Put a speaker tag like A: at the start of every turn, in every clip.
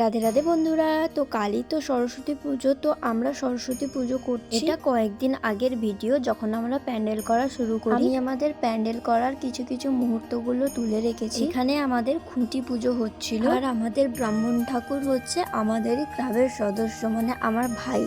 A: রাধে রাধে বন্ধুরা তো কালই তো সরস্বতী পুজো তো আমরা সরস্বতী পুজো করছি। এটা কয়েকদিন আগের ভিডিও যখন আমরা প্যান্ডেল করা শুরু করি। আমি আমাদের প্যান্ডেল করার কিছু কিছু মুহূর্তগুলো তুলে রেখেছি। এখানে আমাদের খুঁটি পুজো হচ্ছিল। আর আমাদের ব্রাহ্মণ ঠাকুর হচ্ছে আমাদেরই ক্লাবের সদস্য মানে আমার ভাই।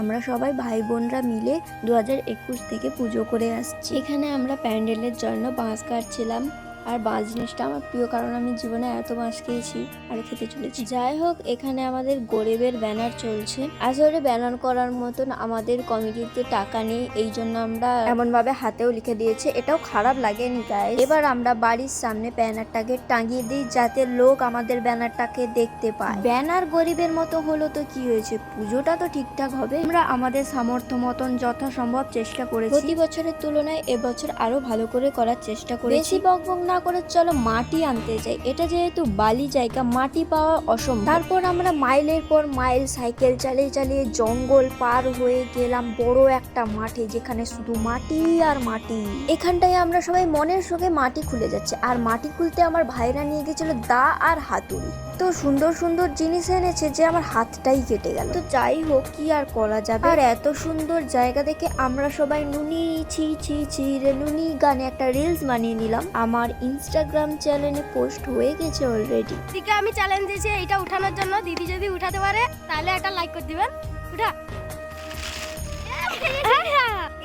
A: আমরা সবাই ভাই বোনরা মিলে দু একুশ থেকে পুজো করে আসছি। এখানে আমরা প্যান্ডেলের জন্য বাঁশ কাটছিলাম। আর বাঁশ জিনিসটা আমার প্রিয় কারণ আমি জীবনে এত বাঁশ খেয়েছি আর খেতে চলেছি। যাই হোক এখানে আমাদের গরিবের ব্যানার চলছে। আসলে ব্যানার করার মতন আমাদের কমিটিতে টাকা নেই এই জন্য আমরা এমন ভাবে হাতেও লিখে দিয়েছে। এটাও খারাপ লাগেনি গায়ে এবার আমরা বাড়ির সামনে ব্যানারটাকে টাঙিয়ে দিই যাতে লোক আমাদের ব্যানারটাকে দেখতে পায়। ব্যানার গরিবের মতো হলো তো কি হয়েছে? পুজোটা তো ঠিকঠাক হবে। আমরা আমাদের সামর্থ্য মতন যথাসম্ভব চেষ্টা করেছি। প্রতি বছরের তুলনায় এবছর আরও ভালো করে করার চেষ্টা করেছি। বকবক না করে চলো মাটি আনতে যাই। এটা যেহেতু বালি জায়গা, মাটি পাওয়া অসম্ভব। তারপর আমরা মাইলের পর মাইল সাইকেল চালিয়ে চালিয়ে জঙ্গল পার হয়ে গেলাম বড় একটা মাঠে, যেখানে শুধু মাটি আর মাটি। এখানটায় আমরা সবাই মনের সঙ্গে মাটি খুলে যাচ্ছে। আর মাটি খুলতে আমার ভাইরা নিয়ে গেছিল দা আর হাতুড়ি। তো সুন্দর সুন্দর জিনিস এনেছে যে আমার হাতটাই কেটে গেল। তো যাই হোক, কি আর করা যাবে? আর এত সুন্দর জায়গা দেখে আমরা সবাই নুনি, ছি ছি ছি রে নুনি গানে একটা রিলস বানিয়ে নিলাম। আমার ইনস্টাগ্রাম চ্যানেলে পোস্ট হয়ে গেছে অলরেডি
B: দিকে আমি চ্যালেঞ্জ দিয়েছি এটা উঠানোর জন্য। দিদি যদি উঠাতে পারে তাহলে একটা লাইক করে দিবেন। উঠা।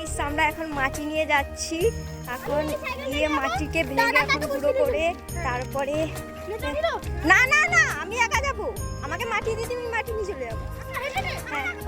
A: ইস, আমরা এখন মাটি নিয়ে যাচ্ছি। এখন গিয়ে মাটিকে ভেঙে এখন গুঁড়ো করে তারপরে না না না আমি একা যাব। আমাকে মাটি দিয়ে তুমি মাটি নিয়ে চলে যাব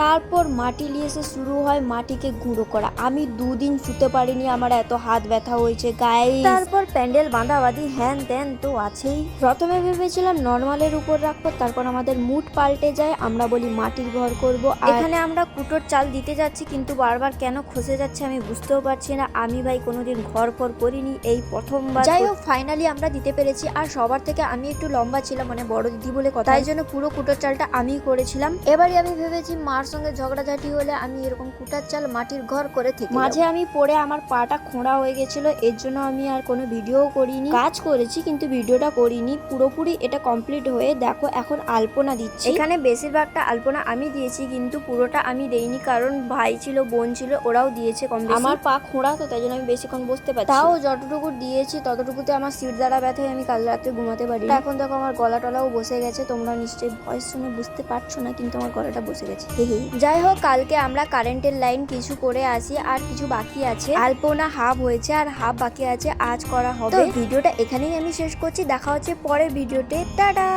A: তারপর মাটি নিয়ে এসে শুরু হয় মাটিকে গুঁড়ো করা। আমি দুদিন শুতে পারিনি আমার এত হাত ব্যথা হয়েছে গায়ে তারপর প্যান্ডেল বাঁধাবাঁধি হ্যান ত্যান তো আছেই। প্রথমে ভেবেছিলাম নর্মালের উপর রাখব তারপর আমাদের মুড পাল্টে যায় আমরা বলি মাটির ঘর করব এখানে আমরা কুটোর চাল দিতে যাচ্ছি কিন্তু বারবার কেন খসে যাচ্ছে আমি বুঝতেও পারছি না। আমি ভাই কোনোদিন ঘর ফর করিনি এই প্রথমবার যাই হোক ফাইনালি আমরা দিতে পেরেছি আর সবার থেকে আমি একটু লম্বা ছিলাম মানে বড় দিদি বলে কথা। তাই জন্য পুরো কুটোর চালটা আমিই করেছিলাম। এবারে আমি ভেবেছি মার সঙ্গে ঝগড়াঝাটি হলে আমি এরকম কুটার চাল মাটির ঘর করে থেকে মাঝে আমি পড়ে আমার পাটা খোঁড়া হয়ে গেছিল এর জন্য আমি আর কোনো ভিডিও করিনি। কাজ করেছি কিন্তু ভিডিওটা করিনি পুরোপুরি এটা কমপ্লিট হয়ে দেখো এখন আলপনা দিচ্ছি। এখানে বেশিরভাগটা আলপনা আমি দিয়েছি কিন্তু পুরোটা আমি দেইনি কারণ ভাই ছিল বোন ছিল ওরাও দিয়েছে কম আমার পা খোঁড়া তো তাই জন্য আমি বেশিক্ষণ বসতে পারছি তাও যতটুকু দিয়েছি ততটুকুতে আমার সিট দ্বারা ব্যথায় আমি কাল রাতে ঘুমাতে পারি এখন দেখো আমার গলা টলাও বসে গেছে তোমরা নিশ্চয়ই ভয়েস শুনে বুঝতে পারছ না কিন্তু আমার গলাটা বসে গেছে। হে হে। যাই হোক, কালকে আমরা কারেন্টের লাইন কিছু করে আসি, আর কিছু বাকি আছে। আলপনা হাফ হয়েছে, আর হাফ বাকি আছে, আজ করা হবে। ভিডিওটা এখানেই আমি শেষ করছি। দেখা হচ্ছে পরের ভিডিওতে। টাটা!